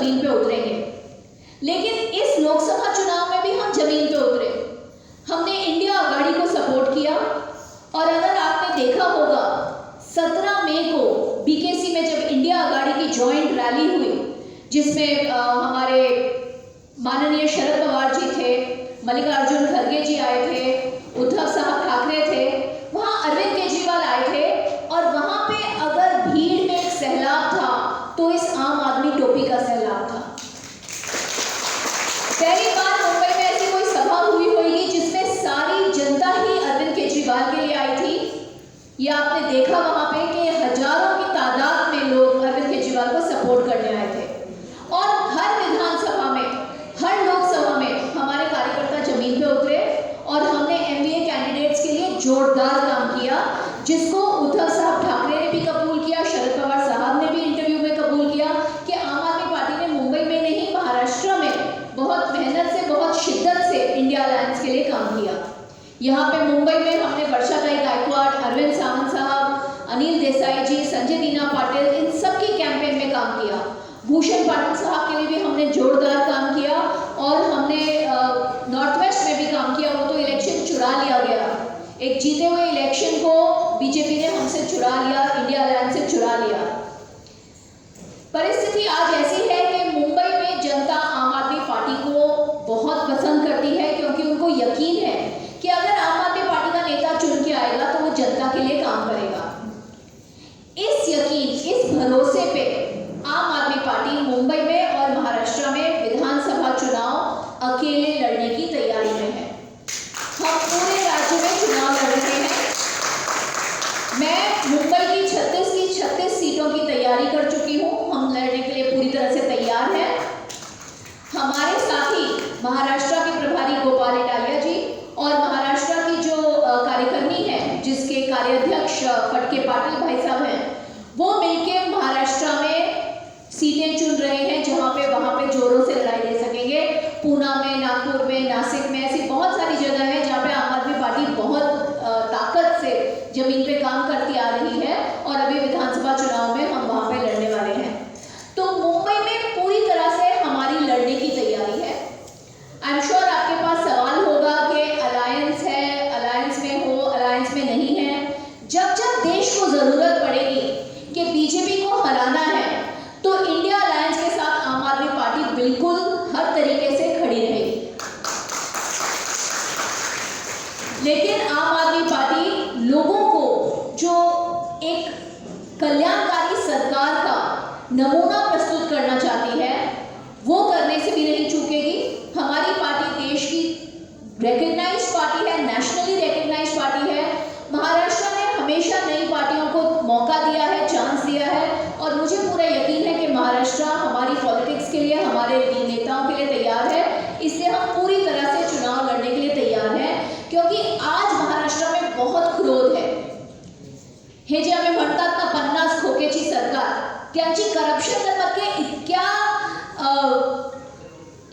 ज़मीन पे उतरेंगे। लेकिन इस लोकसभा चुनाव में भी हम ज़मीन पे उतरे। हमने इंडिया आगाड़ी को सपोर्ट किया और अगर आपने देखा होगा 17 मई को बीकेसी में जब इंडिया आगाड़ी की ज्वाइंट रैली हुई, जिसमें हमारे माननीय शरद पवार जी थे, मल्लिकार्जुन खड़गे जी आए थे, उद्धव साहब बीजेपी ने हमसे चुरा लिया इंडिया अलायंस से चुरा लिया। परिस्थिति आज ऐसी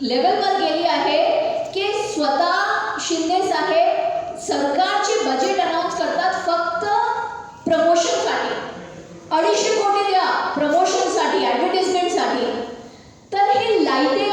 लेवलवर गेली आहे की स्वतः शिंदे साहेब सरकारचे बजेट अनाऊन्स करतात फक्त प्रमोशनसाठी अडीचशे कोटी द्या प्रमोशनसाठी ॲडव्हर्टिजमेंटसाठी तर हे लाईटे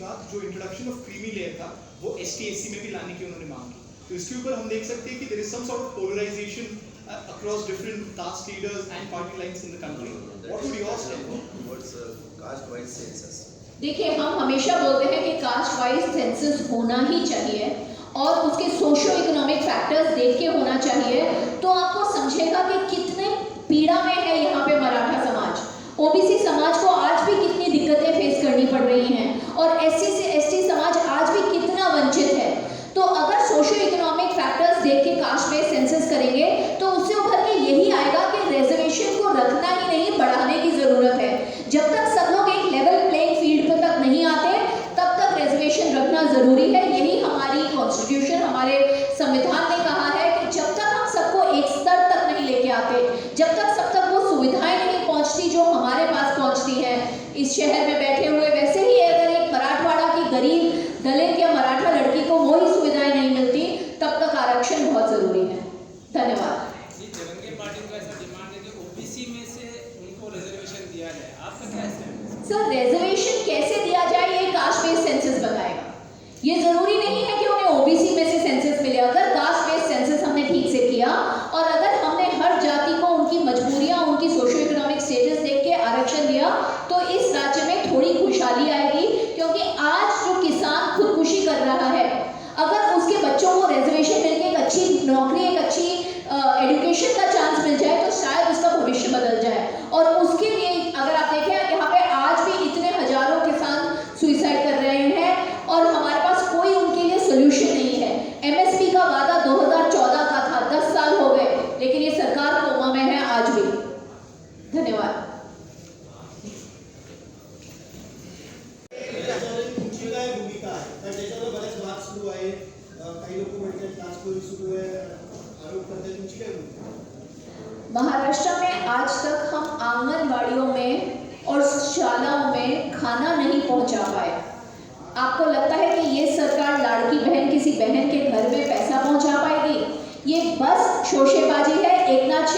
बात जो इंट्रोडक्शन ऑफ़ क्रीमी लेयर था वो एस टी एस में भी लाने की उन्होंने मांग की तो इसके ऊपर हम देख सकते हैं कि there is some sort of polarization across different caste leaders and party lines in the country. What would your stand towards uh, caste wise census? देखिए हम हमेशा बोलते हैं कि कास्ट वाइज सेंसस होना ही चाहिए और उसके सोशियो इकोनॉमिक फैक्टर्स देख के होना चाहिए तो आपको समझेगा कि कितने पीड़ा में है यहाँ पे मराठा समाज ओबीसी समाज को आज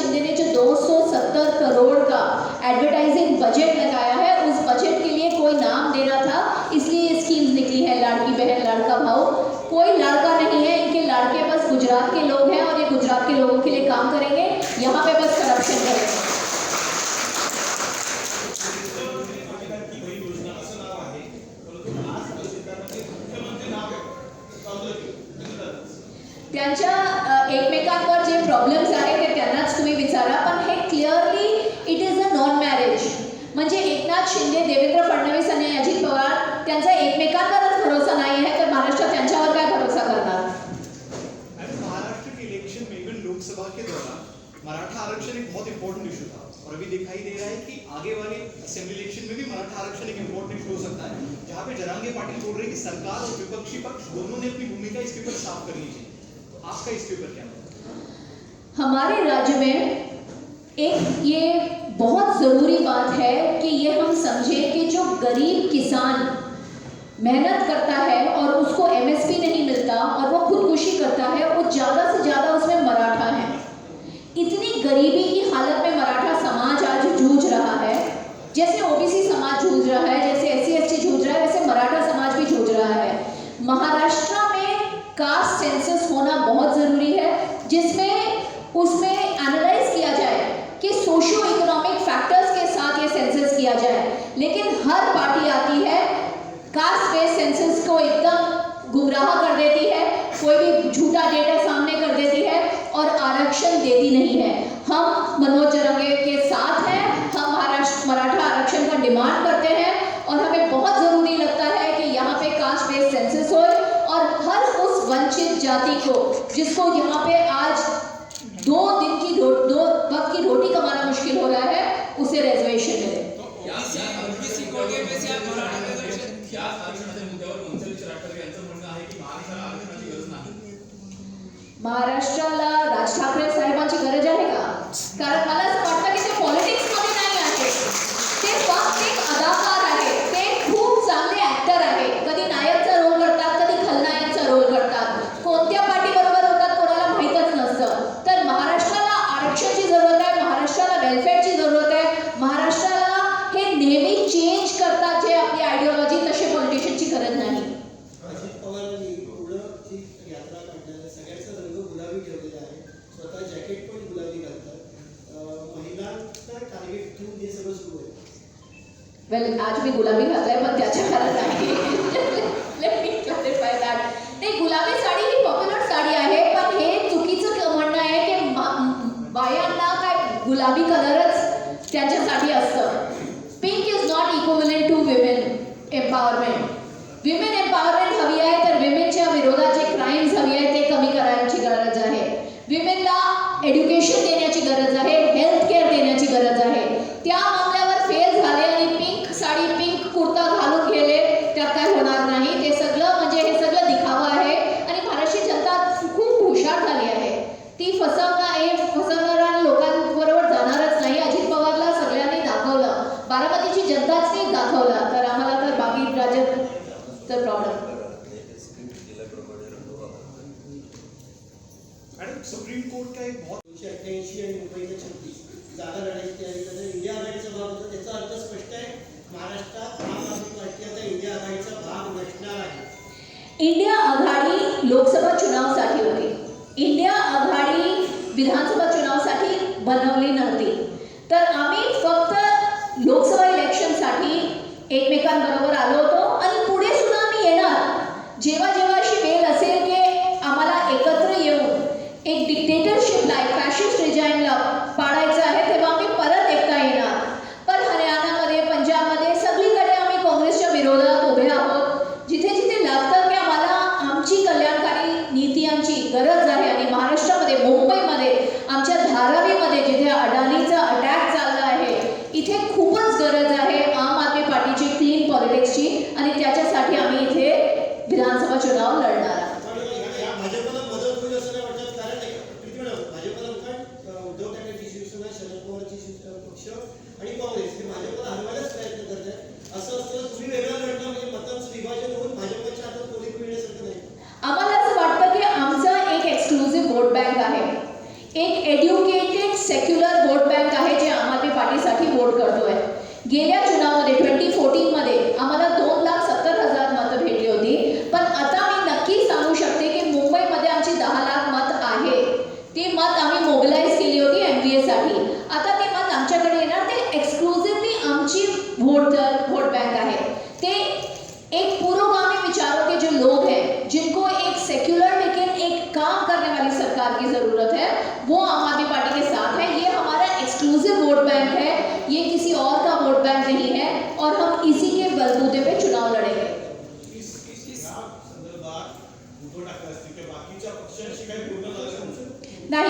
शिंदे ने जो 270 करोड़ का एडवर्टाइजिंग बजट लगाया है, उस बजट के लिए कोई नाम देना था, इसलिए ये स्कीम्स निकली है लाड़की, बहन, लड़का भाव कोई लड़का नहीं है, इनके लड़के बस गुजरात के लोग हैं और ये गुजरात के लोगों के लिए काम करेंगे। यहाँ पे बस करप्शन करेंगे त्यांच्या म्हणजे एकनाथ शिंदे देवेंद्र फडणवीस आणि अजित पवार त्यांचा एकमेकांवरच भरोसा नाही आहे तर महाराष्ट्र त्यांच्यावर काय भरोसा करणार? महाराष्ट्र के इलेक्शन में इवन लोकसभा के दौरान मराठा आरक्षण एक बहुत इंपॉर्टेंट इशू था. और अभी दिखाई दे रहा है कि आगे वाले असेंबली इलेक्शन में भी मराठा आरक्षण एक इंपॉर्टेंट इशू हो सकता है। जहाँ पे जरांगे पाटिल बोल रहे हैं कि सरकार और विपक्षी पक्ष दोनों ने अपनी भूमिका इसके ऊपर साफ़ करनी चाहिए तो आपका इसके ऊपर क्या? हमारे राज्य में एक ये बहुत ज़रूरी बात है कि ये हम समझें कि जो गरीब किसान मेहनत करता है और उसको एमएसपी नहीं मिलता और वो खुदकुशी करता है, वो ज़्यादा से ज़्यादा उसमें मराठा है। इतनी गरीबी की हालत में मराठा समाज आज जूझ रहा है। जैसे ओबीसी समाज जूझ रहा है, जैसे एस सी जूझ रहा है, वैसे मराठा समाज भी जूझ रहा है। महाराष्ट्र में कास्ट सेंसस होना बहुत ज़रूरी है, जिसमें उसमें एनालाइज किया जाए कि सोशो इकोनॉमिक फैक्टर्स के साथ ये सेंसस किया जाए। लेकिन हर पार्टी आती है कास्ट या आरक्षणाच्या मुद्द्यावर यांचं म्हणणं आहे की महाराष्ट्राला आरक्षणाची गरज नाही. महाराष्ट्राला राज ठाकरे साहेब गरज आहे का कारण मला असं वाटतं की ते पॉलिटिक्समध्ये नाही आहे ते फक्त एक अदाकार आहे ते खूप चांगले ऍक्टर आहे कधी नायकचा रोल करतात कधी खलनायकचा रोल करतात कोणत्या पार्टी बरोबर होतात कोणाला माहीतच नसतं तर महाराष्ट्राला आरक्षणाची जरूरत आहे महाराष्ट्राला वेलफेअरची जरूरत आहे महाराष्ट्राला हे नेहमी चेंज करतात जे आपली आयडिओलॉजी तसे पॉलिटिशियनची गरज नाही अजित पवारांनी पुढंची यात्रा काढताना सगळ्यांचा रंग गुलाबी ठेवलेला आहे स्वतः जॅकेट पण गुलाबी घालतात अं, महिलांचा टार्गेट ठेवून हे सगळं सुरू आहे वेल आज मी गुलाबी घातलाय पण त्याच्या कारण नाही. Let me नाही गुलाबी साडी ही पॉप्युलर साडी आहे पण हे चुकीचं म्हणणं आहे की बायांना काय गुलाबी कलरच त्यांच्यासाठी असतं. Pink is not equivalent to women empowerment women empowerment हवी आहे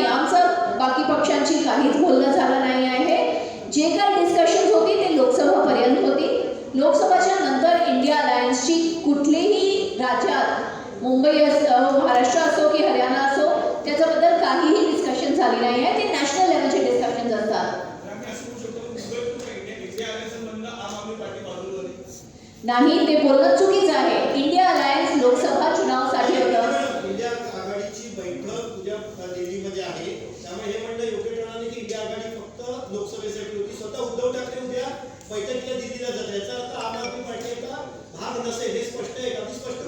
नाही आमचं बाकी पक्षांशी काहीच बोलणं झालं नाही आहे. जे काही डिस्कशन होती ते लोकसभापर्यंत होती. लोकसभाच्या नंतर इंडिया अलायन्सची कुठलीही राज्यात मुंबई असो महाराष्ट्र असो की हरियाणा असो त्याच्याबद्दल काहीही डिस्कशन झाली नाही आहे. ते नॅशनल लेवलचे डिस्कशन असतात. नाही ते बोलणं चुकीचं आहे. इंडिया अलायन्स स्वतः उद्धव ठाकरे उद्या बैठकीला दिल्लीला जात याचा अर्थ आम आदमी पार्टीचा भाग नसेल हे स्पष्ट आहे. अगदी स्पष्ट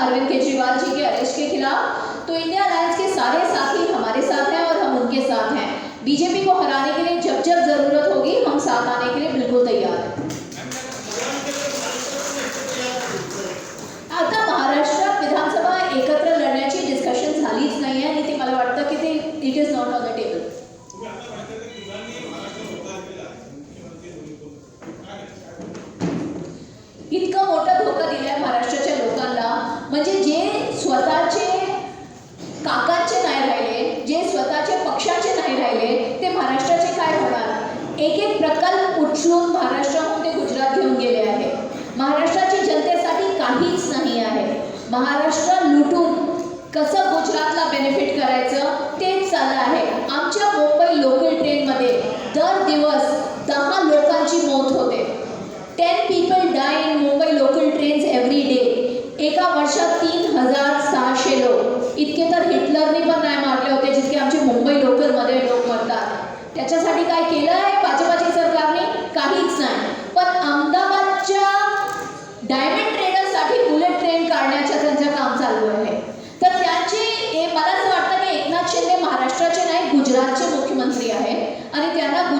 अरविंद केजरीवाल जी के अरेस्ट के खिलाफ। तो इंडिया अलायंस के सारे साथी हमारे साथ हैं और हम उनके साथ हैं। बीजेपी को हरा उचलून महाराष्ट्रामध्ये गुजरात घेऊन गेले आहे महाराष्ट्राची जनतेसाठी काहीच नाही आहे. महाराष्ट्र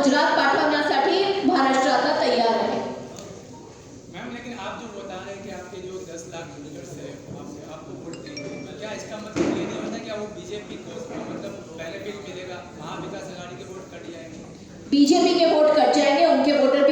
गुजरात पाठवण्यासाठी महाराष्ट्र आता तैयार है मैम लेकिन आप जो बता रहे हैं कि आपके जो 10 लाख यूज़र्स हैं आपसे आपको वोट देंगे क्या इसका मतलब ये नहीं होता कि वो बीजेपी को मतलब बेनिफिट मिलेगा? महाविकास अघाड़ी के वोट कट जाएँगे। बीजेपी के वोट कट जाएँगे उनके वोटर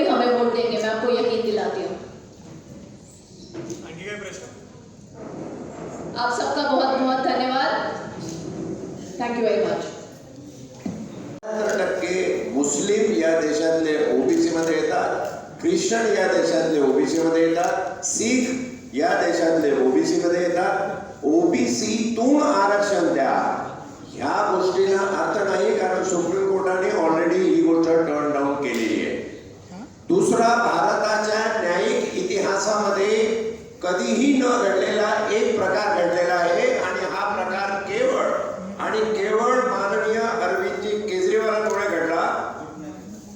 ख्रिश्चन या देशातले ओबीसी मध्ये येतात सीख या देशातले ओबीसी मध्ये येतात. ओबीसी तून आरक्षण द्या. ह्या गोष्टीला अर्थ नाही कारण सुप्रीम कोर्टाने ऑलरेडी ही गोष्ट टर्न डाऊन केलेली आहे. दुसरा भारताच्या न्यायिक इतिहासामध्ये कधीही न घडलेला एक प्रकार घडलेला आहे आणि हा प्रकार केवळ आणि केवळ माननीय अरविंदजी केजरीवालांमुळे घडला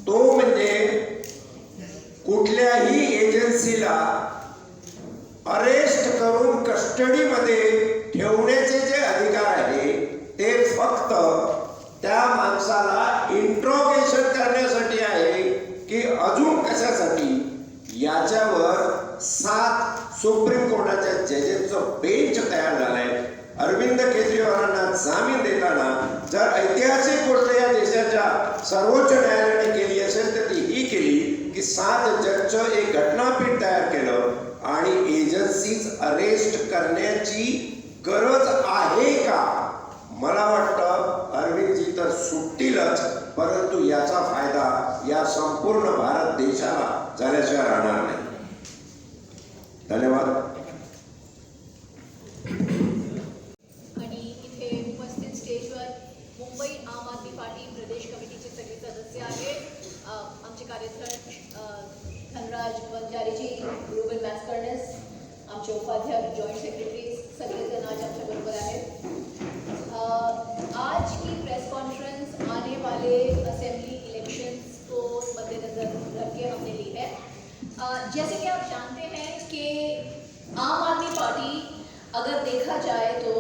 तो म्हणजे कुठल्याही एजन्सीला अरेस्ट करून कस्टडीमध्ये ठेवण्याचे जे अधिकार आहे ते फक्त त्या माणसाला इंट्रोगेशन करण्यासाठी आहे की अजून कशासाठी? याच्यावर सात सुप्रीम कोर्टाच्या जजेसचं बेंच तयार झालंय. अरविंद केजरीवालांना जामीन देताना जर ऐतिहासिक गोष्ट या देशाच्या सर्वोच्च न्यायालयाने केली असेल तर ती ही केली की सात जजचं एक घटनापीठ तयार केलं. आणि एजन्सीज अरेस्ट करण्याची गरज आहे का? मला वाटतं अरविंदजी तर सुटतीलच परंतु याचा फायदा या संपूर्ण भारत देशाला झाल्याशिवाय राहणार नाही. धन्यवाद. आमचे कार्यस्थळ धनराज वंजारीजी मॅस्कर्नस आमचे उपाध्यक्ष जॉईंट सेक्रेटरी सगळेजण आज आमच्याबरोबर आहेत आज की प्रेस कॉन्फ्रेंस आने वाले असेंबली इलेक्शंस को मद्देनजर रख हमने ली है। जैसे कि आप जानते हैं कि आम आदमी पार्टी अगर देखा जाए तो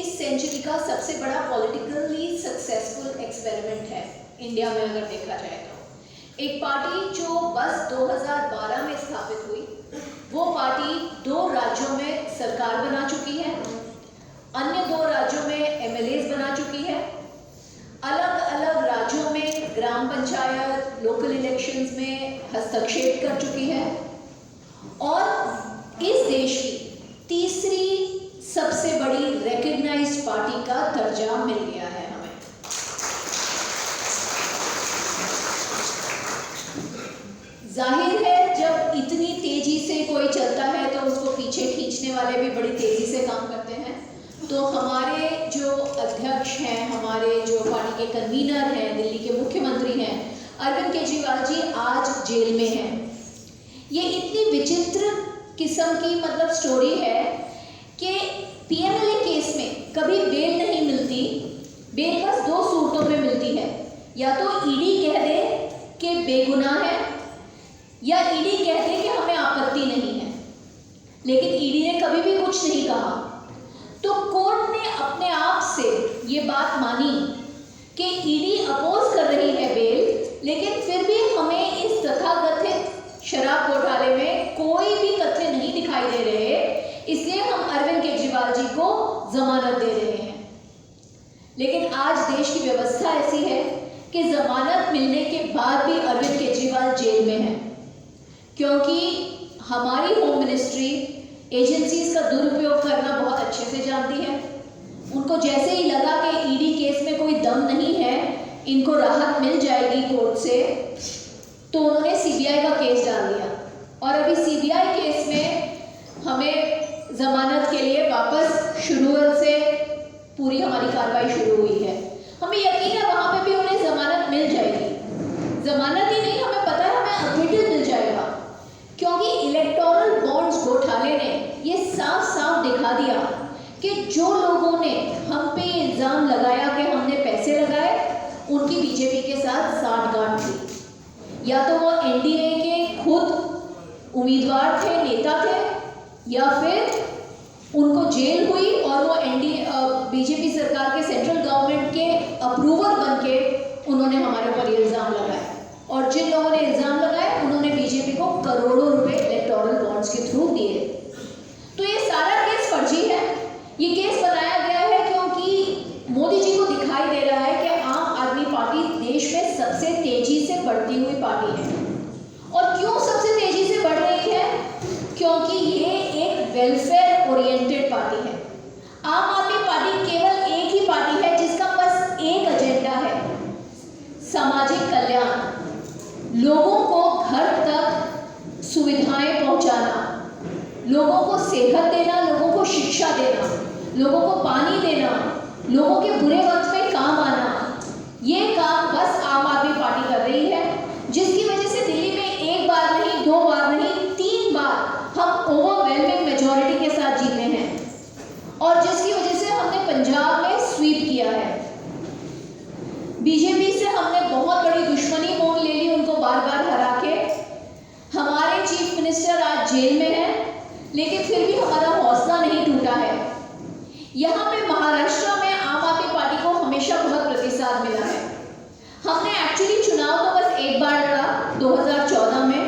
इस सेंचुरी का सबसे बड़ा पॉलिटिकली सक्सेसफुल एक्सपेरिमेंट है इंडिया में अगर देखा जाए तो। एक पार्टी जो बस 2012 में स्थापित वो पार्टी दो राज्यों में सरकार बना चुकी है, अन्य दो राज्यों में एमएलएज बना चुकी है। अलग अलग राज्यों में ग्राम पंचायत लोकल इलेक्शंस में हस्तक्षेप कर चुकी है। और इस देश की तीसरी सबसे बड़ी रिकग्नाइज्ड पार्टी का दर्जा मिल गया है हमें। ज़ाहिर है, जब इतनी तेज़ी से कोई चलता है तो उसको पीछे खींचने वाले भी बड़ी तेज़ी से काम करते हैं। तो हमारे जो अध्यक्ष हैं, हमारे जो पार्टी के कन्वीनर हैं, दिल्ली के मुख्यमंत्री हैं, अरविंद केजरीवाल जी आज जेल में हैं। ये इतनी विचित्र किस्म की मतलब स्टोरी है कि पीएमएलए केस में कभी बेल नहीं मिलती। बेल बस दो सूरतों में मिलती है। या तो ईडी कह दे कि बेगुनाह है, या ईडी कह दे कि हमें आपत्ति नहीं। लेकिन ईडी ने कभी भी कुछ नहीं कहा। तो कोर्ट ने अपने आप से ये बात मानी कि ईडी अपोज कर रही है बेल, लेकिन फिर भी हमें इस तथाकथित शराब घोटाले में कोई भी तथ्य नहीं दिखाई दे रहे, इसलिए हम अरविंद केजरीवाल जी को जमानत दे रहे हैं। लेकिन आज देश की व्यवस्था ऐसी है कि जमानत मिलने के बाद भी अरविंद केजरीवाल जेल में है, क्योंकि हमारी होम मिनिस्ट्री एजेंसीज का दुरुपयोग करना बहुत अच्छे से जानती है। उनको जैसे ही लगा कि ईडी केस में कोई दम नहीं है, इनको राहत मिल जाएगी कोर्ट से तो उन्होंने सीबीआई का केस डाल दिया। और अभी सीबीआई केस में हमें जमानत के लिए वापस शुरू से पूरी हमारी कार्रवाई शुरू हुई है। हमें यकीन है वहाँ पे भी उन्हें जमानत मिल जाएगी। जमानत ही नहीं हमें पता है हमें अक्विटल मिल जाएगा क्योंकि इलेक्टोरल बॉन्ड्स घोटाले ने ये साफ़ साफ़ दिखा दिया कि जो लोगों ने हम पे इल्ज़ाम लगाया कि हमने पैसे लगाए, उनकी बीजेपी के साथ साठगांठ थी या तो वो एनडीए के खुद उम्मीदवार थे, नेता थे, या फिर उनको जेल हुई और वो एनडीए बीजेपी सरकार के सेंट्रल गवर्नमेंट के अप्रूवर बन के उन्होंने हमारे ऊपर इल्ज़ाम लगाया और जिन लोगों ने इल्ज़ाम लोगों को सेहत देना, लोगों को शिक्षा देना, लोगों को पानी देना, लोगों के बुरे वक्त में काम आना, ये काम बस आम आदमी पार्टी कर रही 2014 में